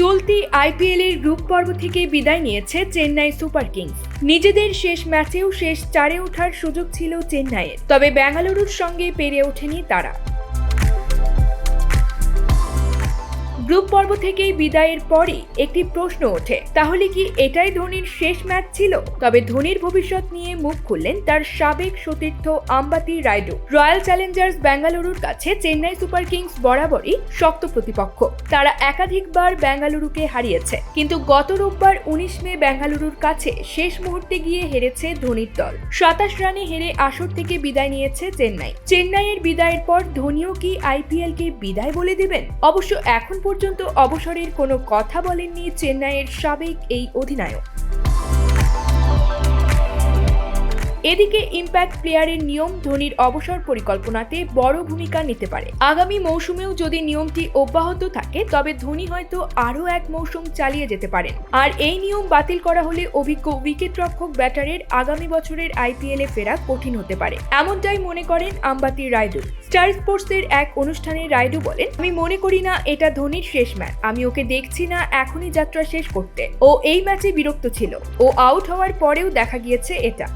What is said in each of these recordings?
চলতি আইপিএলের গ্রুপ পর্ব থেকে বিদায় নিয়েছে চেন্নাই সুপার কিংস। নিজেদের শেষ ম্যাচেও শেষ চারে ওঠার সুযোগ ছিল চেন্নাইয়ের। তবে বেঙ্গালুরুর সঙ্গে পেরে ওঠেনি তারা। গ্রুপ পর্ব থেকেই বিদায়ের পরই একটি প্রশ্ন ওঠে, তাহলে কি এটাই ধোনির শেষ ম্যাচ ছিল? তবে ধোনির ভবিষ্যৎ নিয়ে মুখ খুললেন তার সাবেক সতীর্থ আম্বাতি রাইডু। রয়্যাল চ্যালেঞ্জার্স বেঙ্গালুরুর কাছে চেন্নাই সুপার কিংস বরাবরই শক্ত প্রতিপক্ষ। তারা একাধিকবার বেঙ্গালুরুকে হারিয়েছে, কিন্তু গত রোববার উনিশ মে বেঙ্গালুরুর কাছে শেষ মুহূর্তে গিয়ে হেরেছে ধোনির দল। সাতাশ রানে হেরে আসর থেকে বিদায় নিয়েছে চেন্নাই। চেন্নাইয়ের বিদায়ের পর ধোনিও কি আইপিএল কে বিদায় বলে দেবেন? অবশ্য এখন পর্যন্ত অবসরের কোনো কথা বলেননি চেন্নাইয়ের সাবেক এই অধিনায়ক। এদিকে ইম্প্যাক্ট প্লেয়ারের নিয়ম ধোনির অবসর পরিকল্পনাতে বড় ভূমিকা নিতে পারে। আগামী মৌসুমেও যদি নিয়মটি অব্যাহত থাকে, তবে ধোনি হয়তো আরও এক মৌসুম চালিয়ে যেতে পারেন। আর এই নিয়ম বাতিল করা হলে অভিজ্ঞ উইকেটরক্ষক ব্যাটারের আগামী বছরের আইপিএলে ফেরা কঠিন হতে পারে। এমনটাই মনে করেন আম্বাতি রায়ডু স্টার স্পোর্টসের এক অনুষ্ঠানে রায়ডু বলেন, আমি মনে করি না এটা ধোনির শেষ ম্যাচ। আমি ওকে দেখছি না, এখনই যাত্রা শেষ করতে। ও এই ম্যাচে বিরক্ত ছিল। ও আউট হওয়ার পরেও দেখা গিয়েছে এটা।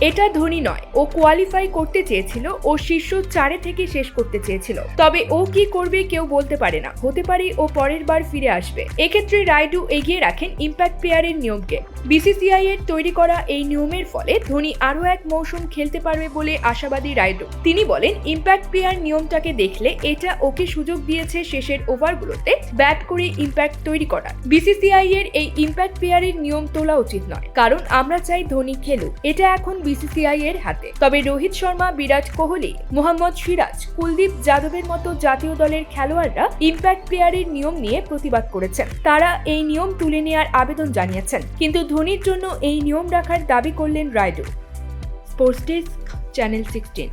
এটা ধোনি নয়, ও কোয়ালিফাই করতে চেয়েছিল, ও শীর্ষ চারে থেকে শেষ করতে চেয়েছিল। তবে ও কি করবে কেউ বলতে পারে না, হতে পারে ও পরের বার ফিরে আসবে। এক্ষেত্রে রাইডু এগিয়ে রাখেন ইম্প্যাক্ট প্লেয়ারের নিয়মকে। বিসিসিআই এর তৈরি করা এই নিয়মের ফলে ধোনি আরও এক মৌসুম খেলতে পারবে বলে আশাবাদী রাইডু। তিনি বলেন ইম্প্যাক্ট প্লেয়ার নিয়মটাকে দেখলে এটা ওকে সুযোগ দিয়েছে শেষের ওভারগুলোতে ব্যাট করে ইম্প্যাক্ট তৈরি করার। বিসিসিআই এর এই ইম্প্যাক্ট প্লেয়ারের নিয়ম তোলা উচিত নয়, কারণ আমরা চাই ধোনি খেলুক। এটা এখন বিসিসিআই এর হাতে। তবে রোহিত শর্মা, বিরাট কোহলি, মোহাম্মদ সিরাজ, কুলদীপ যাদবের মতো জাতীয় দলের খেলোয়াড়রা ইম্প্যাক্ট প্লেয়ারের নিয়ম নিয়ে প্রতিবাদ করেছেন। তারা এই নিয়ম তুলে নেওয়ার আবেদন জানিয়েছেন। কিন্তু ধোনির জন্য এই নিয়ম রাখার দাবি করলেন Rayudu sports desk, channel sixteen.